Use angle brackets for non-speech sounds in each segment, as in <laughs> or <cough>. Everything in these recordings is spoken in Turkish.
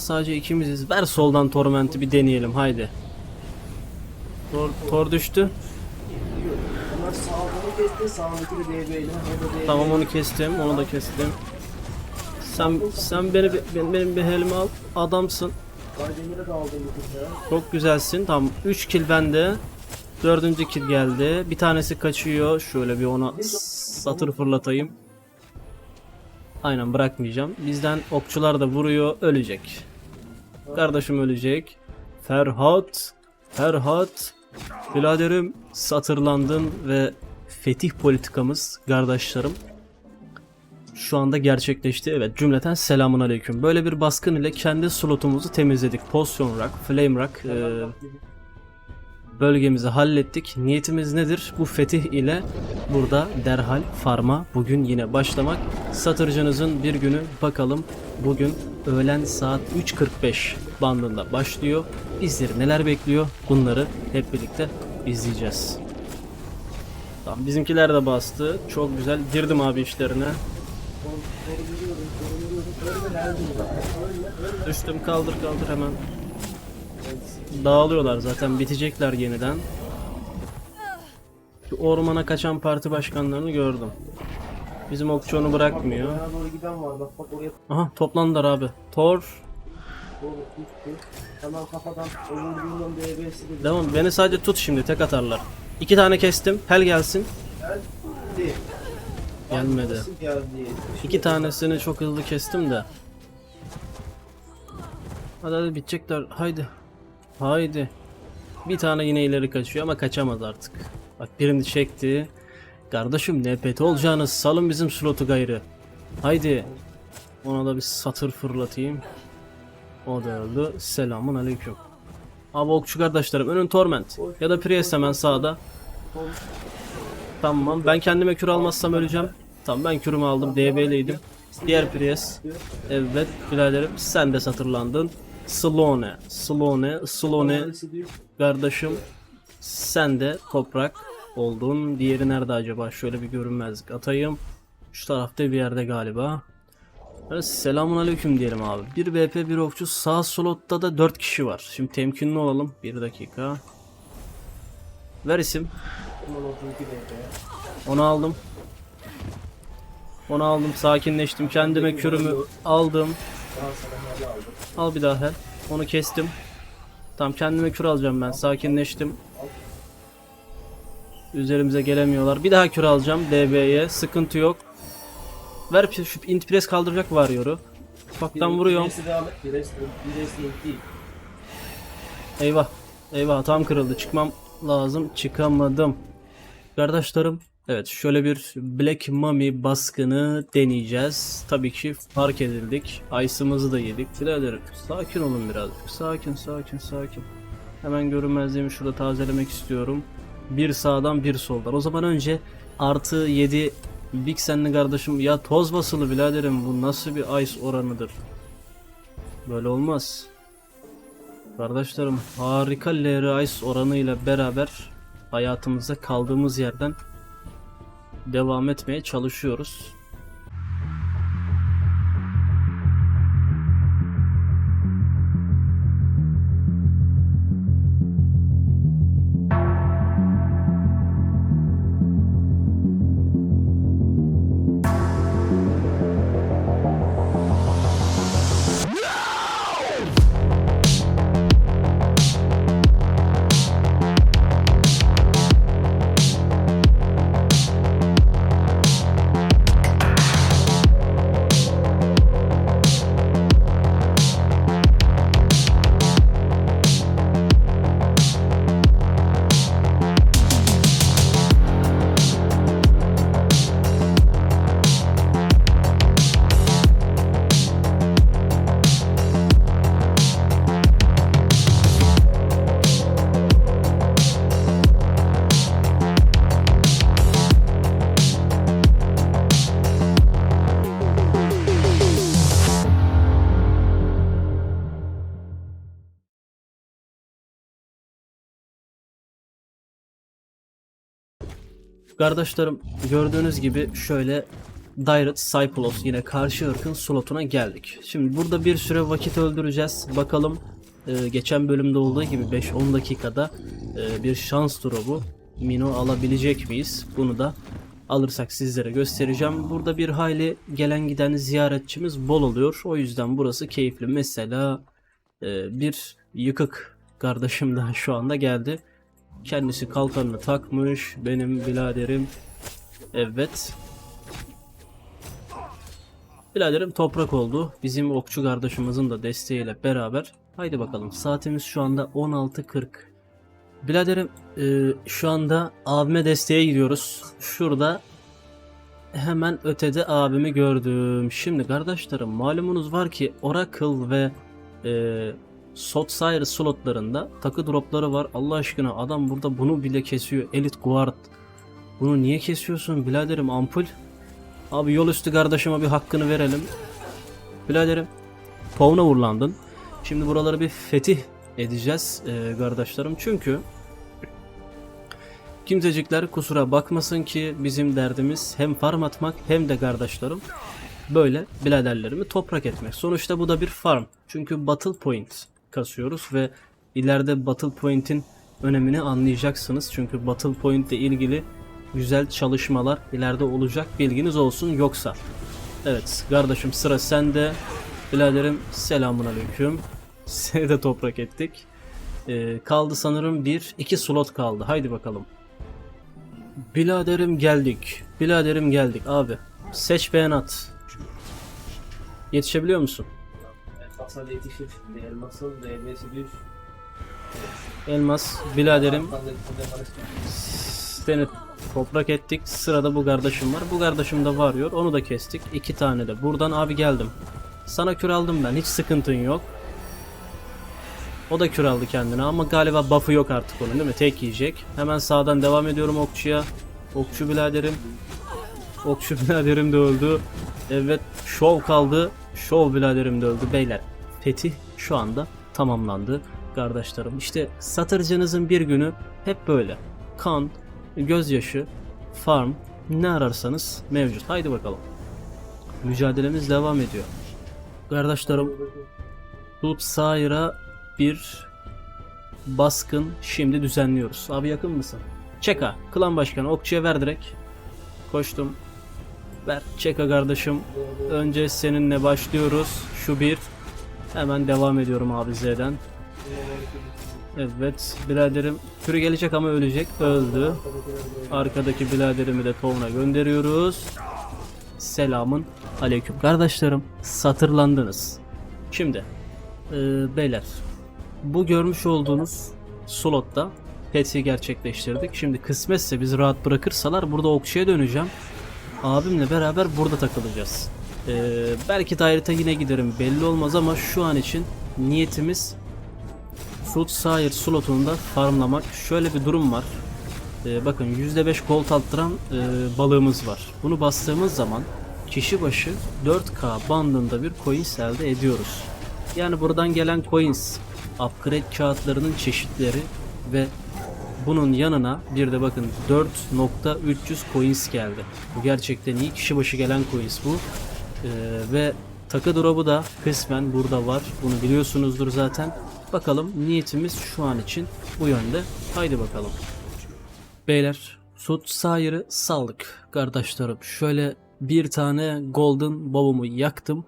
Sadece ikimiziz. Ver soldan Torment'i bir deneyelim haydi. Tor, tor düştü. Tamam onu kestim. Onu da kestim. Sen sen beni benim, benim bir helimi al. Adamsın. Çok güzelsin. Tamam 3 kill bende. Dördüncü kill geldi. Bir tanesi kaçıyor. Şöyle bir ona satır fırlatayım. Aynen bırakmayacağım. Bizden okçular da vuruyor. Ölecek. Kardeşim ölecek. Ferhat. Ferhat. Biraderim satırlandın ve fetih politikamız kardeşlerim şu anda gerçekleşti. Evet cümleten selamun aleyküm. Böyle bir baskın ile kendi slotumuzu temizledik. Potion Rock, Flame Rock e, bölgemizi hallettik. Niyetimiz nedir? Bu fetih ile burada derhal farma bugün yine başlamak. Satırcınızın bir günü bakalım bugün öğlen saat 3.45 bandında başlıyor. Bizleri neler bekliyor? Bunları hep birlikte izleyeceğiz. Tamam bizimkiler de bastı. Çok güzel. Girdim abi işlerine. Düştüm kaldır kaldır hemen. Dağılıyorlar zaten bitecekler yeniden. Şu ormana kaçan parti başkanlarını gördüm. Bizim okçu onu bırakmıyor. Aha toplandılar abi. Thor. Devam beni sadece tut şimdi tek atarlar. İki tane kestim. Hel gelsin. Gelmedi. İki tanesini çok hızlı kestim de. Hadi hadi bitecekler. Haydi. Haydi. Bir tane yine ileri kaçıyor ama kaçamaz artık. Bak birini çekti. Kardeşim NPT olacağınız salın bizim slotu gayrı. Haydi. Ona da bir satır fırlatayım. O da öldü. Selamun aleyküm. Abi okçu kardeşlerim önün Torment. Ya da Priest hemen sağda. Tamam ben kendime kür almazsam öleceğim. Tamam ben kürümü aldım DB'liydim. Diğer Priest. Evet biraderim sen de satırlandın. Slone, Slone, Slone kardeşim sen de toprak oldun. Diğeri nerede acaba? Şöyle bir görünmezlik atayım. Şu tarafta bir yerde galiba. Evet, selamun aleyküm diyelim abi. Bir BP bir okçu sağ slotta da 4 kişi var. Şimdi temkinli olalım. Bir dakika. Ver isim. Bundan 32 DB. Onu aldım. Onu aldım. Sakinleştim. Kendime kürümü aldım. Al bir daha hel. Onu kestim. Tamam kendime kür alacağım ben. Sakinleştim. Üzerimize gelemiyorlar. Bir daha kür alacağım DB'ye. Sıkıntı yok. Ver şu int press kaldıracak varyoru. Ufaktan vuruyorum. Eyvah. Eyvah tam kırıldı. Çıkmam lazım. Çıkamadım. Kardeşlerim. Evet şöyle bir Black Mummy baskını deneyeceğiz. Tabii ki fark edildik. Ice'ımızı da yedik. Birader sakin olun birazcık. Sakin sakin sakin. Hemen görünmezliğimi şurada tazelemek istiyorum. Bir sağdan bir soldan. O zaman önce artı 7 Big Senli kardeşim ya toz basılı biraderim bu nasıl bir ice oranıdır? Böyle olmaz. Kardeşlerim harika LR Ice oranıyla beraber hayatımıza kaldığımız yerden devam etmeye çalışıyoruz. Kardeşlerim gördüğünüz gibi şöyle Direct Cyplos yine karşı ırkın slotuna geldik. Şimdi burada bir süre vakit öldüreceğiz. Bakalım e, geçen bölümde olduğu gibi 5-10 dakikada e, bir şans turu. Mino alabilecek miyiz? Bunu da alırsak sizlere göstereceğim. Burada bir hayli gelen giden ziyaretçimiz bol oluyor. O yüzden burası keyifli. Mesela e, bir yıkık kardeşim daha şu anda geldi. Kendisi kalkanını takmış. Benim biraderim. Evet. Biraderim toprak oldu. Bizim okçu kardeşimizin de desteğiyle beraber. Haydi bakalım saatimiz şu anda 16.40. Biraderim e, şu anda abime desteğe gidiyoruz. Şurada hemen ötede abimi gördüm. Şimdi kardeşlerim malumunuz var ki Oracle ve e, Sotsire slotlarında takı dropları var. Allah aşkına adam burada bunu bile kesiyor. Elite Guard. Bunu niye kesiyorsun biraderim ampul? Abi yol üstü kardeşime bir hakkını verelim. Biraderim Pavuna vurlandın. Şimdi buraları bir fetih edeceğiz e, kardeşlerim. Çünkü kimsecikler kusura bakmasın ki bizim derdimiz hem farm atmak hem de kardeşlerim böyle biraderlerimi toprak etmek. Sonuçta bu da bir farm. Çünkü battle point kasıyoruz ve ileride battle point'in önemini anlayacaksınız. Çünkü battle point ile ilgili güzel çalışmalar ileride olacak bilginiz olsun yoksa. Evet kardeşim sıra sende. Biraderim selamun aleyküm. <laughs> Seni de toprak ettik. Ee, kaldı sanırım bir iki slot kaldı. Haydi bakalım. Biladerim geldik. Biladerim geldik abi. Seç beğen at. Yetişebiliyor musun? Elmas'a yetişir. Elmas'ın DB'si bir. Elmas, biladerim seni toprak ettik. Sırada bu kardeşim var. Bu kardeşim de varıyor. Onu da kestik. İki tane de. Buradan abi geldim. Sana kür aldım ben. Hiç sıkıntın yok. O da kür aldı kendine ama galiba buff'ı yok artık onun değil mi? Tek yiyecek. Hemen sağdan devam ediyorum okçuya. Okçu biraderim. Okçu <laughs> biraderim de öldü. Evet şov kaldı. Şov biraderim de öldü. Beyler fetih şu anda tamamlandı kardeşlerim. İşte satırcınızın bir günü hep böyle. Kan, gözyaşı, farm ne ararsanız mevcut. Haydi bakalım. Mücadelemiz devam ediyor. Kardeşlerim Tut Sair'a bir baskın şimdi düzenliyoruz. Abi yakın mısın? Çeka. Klan başkanı okçuya ver direkt. Koştum. Ver. Çeka kardeşim. Önce seninle başlıyoruz. Şu bir. Hemen devam ediyorum abi Z'den. Evet. Biraderim. Kürü gelecek ama ölecek. Öldü. Arkadaki biraderimi de tovuna gönderiyoruz. Selamın aleyküm. Kardeşlerim satırlandınız. Şimdi e, beyler bu görmüş olduğunuz slotta pet'i gerçekleştirdik. Şimdi kısmetse bizi rahat bırakırsalar burada okçuya döneceğim. Abimle beraber burada takılacağız. E, belki dairete yine giderim belli olmaz ama şu an için niyetimiz Fruit Sire slotunda farmlamak. Şöyle bir durum var. Ee, bakın %5 gold attıran e, balığımız var. Bunu bastığımız zaman kişi başı 4K bandında bir coins elde ediyoruz. Yani buradan gelen coins, upgrade kağıtlarının çeşitleri ve bunun yanına bir de bakın 4.300 coins geldi. Bu gerçekten iyi. Kişi başı gelen coins bu. Ee, ve takı drop'u da kısmen burada var. Bunu biliyorsunuzdur zaten. Bakalım niyetimiz şu an için bu yönde. Haydi bakalım. Beyler Sut Sair'i saldık kardeşlerim. Şöyle bir tane Golden Bob'umu yaktım.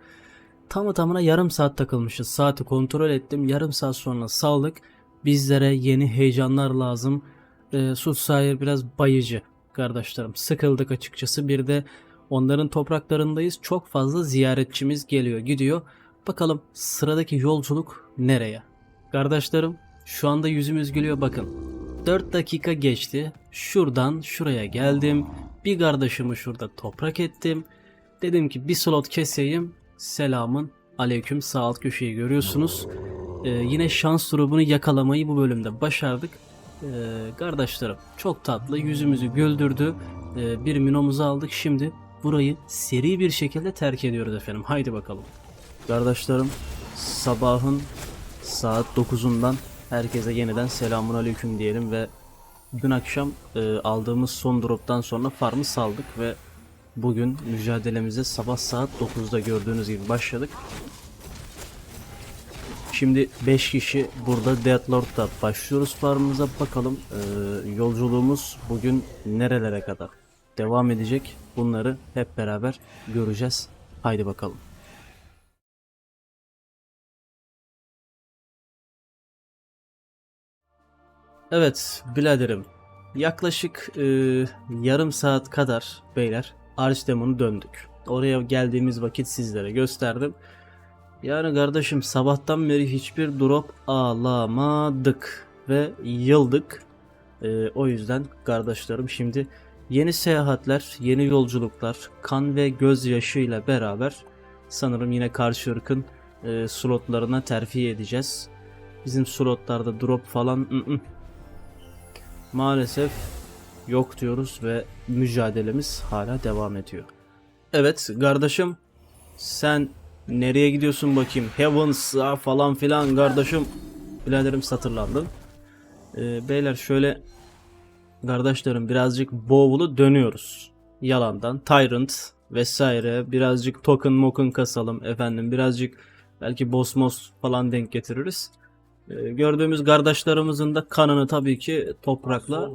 Tamı tamına yarım saat takılmışız. Saati kontrol ettim. Yarım saat sonra saldık. Bizlere yeni heyecanlar lazım. Ee, Sut Sair biraz bayıcı kardeşlerim. Sıkıldık açıkçası. Bir de onların topraklarındayız. Çok fazla ziyaretçimiz geliyor gidiyor. Bakalım sıradaki yolculuk nereye? Kardeşlerim şu anda yüzümüz gülüyor bakın. 4 dakika geçti. Şuradan şuraya geldim. Bir kardeşimi şurada toprak ettim. Dedim ki bir slot keseyim. Selamın aleyküm sağ alt köşeyi görüyorsunuz. Ee, yine şans grubunu yakalamayı bu bölümde başardık. Ee, kardeşlerim çok tatlı yüzümüzü güldürdü. Ee, bir minomuzu aldık. Şimdi burayı seri bir şekilde terk ediyoruz efendim. Haydi bakalım. Kardeşlerim sabahın saat 9'undan herkese yeniden selamun aleyküm diyelim ve dün akşam e, aldığımız son drop'tan sonra farmı saldık ve bugün mücadelemize sabah saat 9'da gördüğünüz gibi başladık. Şimdi 5 kişi burada Deathlord'da başlıyoruz farmımıza bakalım eee, yolculuğumuz bugün nerelere kadar devam edecek bunları hep beraber göreceğiz. Haydi bakalım. Evet biraderim yaklaşık eee, yarım saat kadar beyler Archdemon'u döndük. Oraya geldiğimiz vakit sizlere gösterdim. Yani kardeşim sabahtan beri hiçbir drop alamadık ve yıldık. Ee, o yüzden kardeşlerim şimdi yeni seyahatler, yeni yolculuklar, kan ve gözyaşı ile beraber sanırım yine karşı ırkın e, slotlarına terfi edeceğiz. Bizim slotlarda drop falan ı-ı. maalesef yok diyoruz ve mücadelemiz hala devam ediyor. Evet kardeşim sen nereye gidiyorsun bakayım? Heavens'a falan filan kardeşim. Biraderim satırlandın. Ee, beyler şöyle kardeşlerim birazcık bowl'u dönüyoruz. Yalandan. Tyrant vesaire. Birazcık token moken kasalım efendim. Birazcık belki boss mos falan denk getiririz. Ee, gördüğümüz kardeşlerimizin de kanını tabii ki toprakla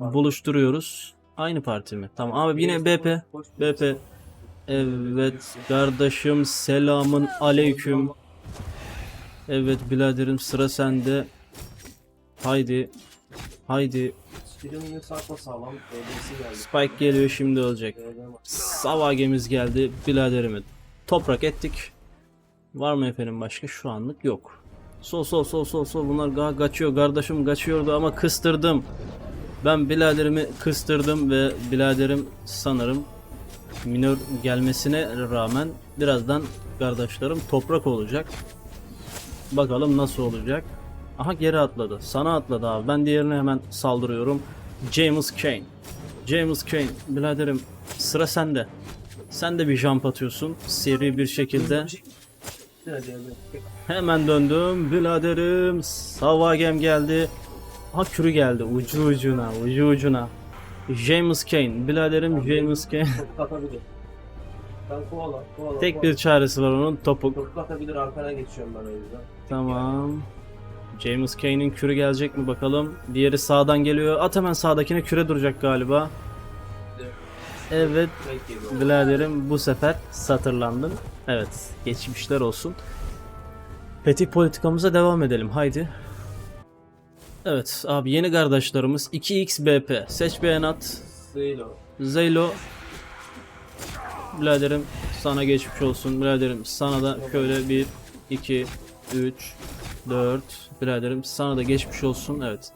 buluşturuyoruz. Aynı parti mi? Tamam abi yine BP. BP. Evet kardeşim selamın aleyküm. Evet biraderim sıra sende. Haydi. Haydi. Sakla sağlam. Spike geliyor şimdi olacak. DB var. Savagemiz geldi biraderimi. Toprak ettik. Var mı efendim başka? Şu anlık yok. Sol sol sol sol sol bunlar ga kaçıyor kardeşim kaçıyordu ama kıstırdım. Ben biraderimi kıstırdım ve biraderim sanırım minör gelmesine rağmen birazdan kardeşlerim toprak olacak. Bakalım nasıl olacak. Aha geri atladı. Sana atladı abi. Ben diğerine hemen saldırıyorum. James Kane. James Kane biraderim sıra sende. Sen de bir jump atıyorsun seri bir şekilde. Hemen döndüm biraderim. Savagem geldi. Ha kürü geldi ucu ucuna ucu ucuna. James Kane biraderim James Kane. Tek bir çaresi var onun topuk. Topuk atabilir arkana geçiyorum ben o yüzden. Tamam. James Kane'in kürü gelecek mi bakalım. Diğeri sağdan geliyor. At hemen sağdakine küre duracak galiba. Evet biraderim bu sefer satırlandın. Evet geçmişler olsun. Peti politikamıza devam edelim haydi. Evet abi yeni kardeşlerimiz 2xBP seç beğen at. Değil o. Zeylo Biraderim sana geçmiş olsun biraderim sana da şöyle 1 2 3 4 biraderim sana da geçmiş olsun evet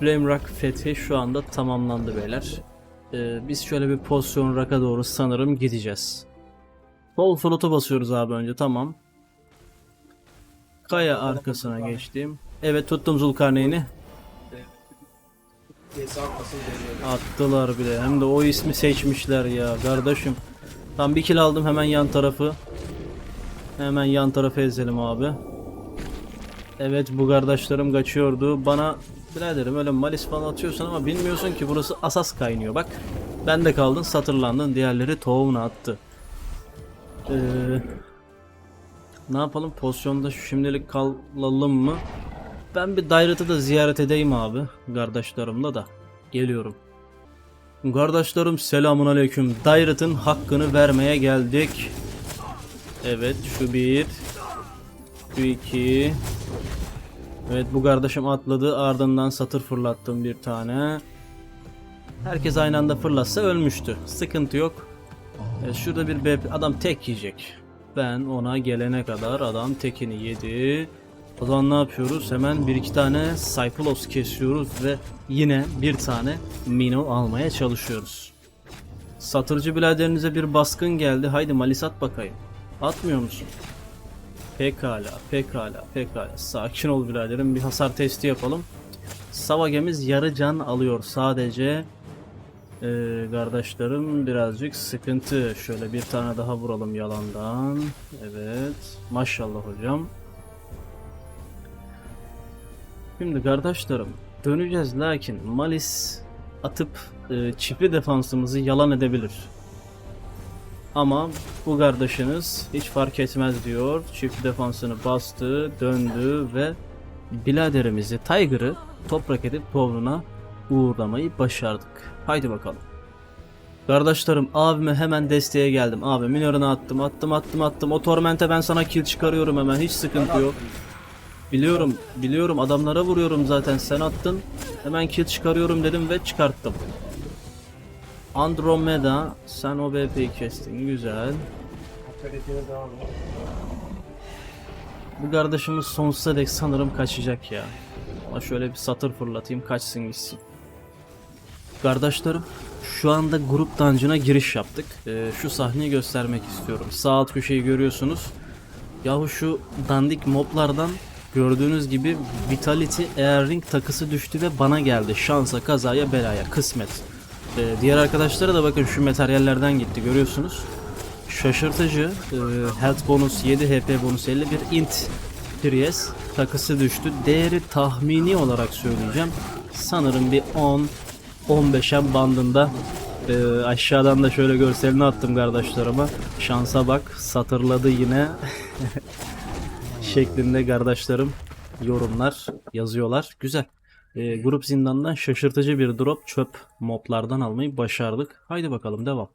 Flame Rock fethi şu anda tamamlandı beyler Ee, biz şöyle bir pozisyon rock'a doğru sanırım gideceğiz Sol slotu basıyoruz abi önce tamam Kaya arkasına geçtim Evet tuttum Zulkarneyn'i. Attılar bile. Hem de o ismi seçmişler ya kardeşim. Tam bir kill aldım hemen yan tarafı. Hemen yan tarafı ezelim abi. Evet bu kardeşlerim kaçıyordu. Bana biraderim öyle malis falan atıyorsun ama bilmiyorsun ki burası asas kaynıyor. Bak ben de kaldın satırlandın diğerleri tohumunu attı. Ee, ne yapalım pozisyonda şimdilik kalalım mı? Ben bir Dairet'ı da ziyaret edeyim abi. Kardeşlerimle da. Geliyorum. Kardeşlerim selamun aleyküm. Dairet'ın hakkını vermeye geldik. Evet şu bir. Şu iki. Evet bu kardeşim atladı. Ardından satır fırlattım bir tane. Herkes aynı anda fırlatsa ölmüştü. Sıkıntı yok. Evet, şurada bir BP adam tek yiyecek. Ben ona gelene kadar adam tekini yedi. O zaman ne yapıyoruz? Hemen bir iki tane Cyclops kesiyoruz ve yine bir tane Mino almaya çalışıyoruz. Satırcı biraderinize bir baskın geldi. Haydi Malis at bakayım. Atmıyor musun? Pekala, pekala, pekala. Sakin ol biraderim. Bir hasar testi yapalım. Savagemiz yarı can alıyor sadece. Ee, kardeşlerim birazcık sıkıntı. Şöyle bir tane daha vuralım yalandan. Evet. Maşallah hocam. Şimdi kardeşlerim döneceğiz lakin Malis atıp e, çiftli defansımızı yalan edebilir. Ama bu kardeşiniz hiç fark etmez diyor. Çift defansını bastı, döndü ve biladerimizi Tiger'ı toprak edip Povlun'a uğurlamayı başardık. Haydi bakalım. Kardeşlerim abime hemen desteğe geldim. Abi minörünü attım attım attım attım. O tormente ben sana kill çıkarıyorum hemen hiç sıkıntı yok. Biliyorum biliyorum adamlara vuruyorum zaten sen attın. Hemen kill çıkarıyorum dedim ve çıkarttım. Andromeda sen o BP'yi kestin güzel. Bu kardeşimiz sonsuza dek sanırım kaçacak ya. Ama şöyle bir satır fırlatayım kaçsın gitsin. Kardeşlerim şu anda grup dungeon'a giriş yaptık. Ee, şu sahneyi göstermek istiyorum. Sağ alt köşeyi görüyorsunuz. Yahu şu dandik moblardan gördüğünüz gibi Vitality Air Ring takısı düştü ve bana geldi. Şansa, kazaya, belaya, kısmet. Ee, diğer arkadaşlara da bakın şu materyallerden gitti görüyorsunuz. Şaşırtıcı. e, health bonus 7 HP bonus 50 bir int Prius takısı düştü. Değeri tahmini olarak söyleyeceğim. Sanırım bir 10 15'en bandında. E, aşağıdan da şöyle görselini attım kardeşlerime. Şansa bak satırladı yine. <laughs> şeklinde kardeşlerim yorumlar yazıyorlar. Güzel. E, grup zindandan şaşırtıcı bir drop çöp moblardan almayı başardık. Haydi bakalım devam.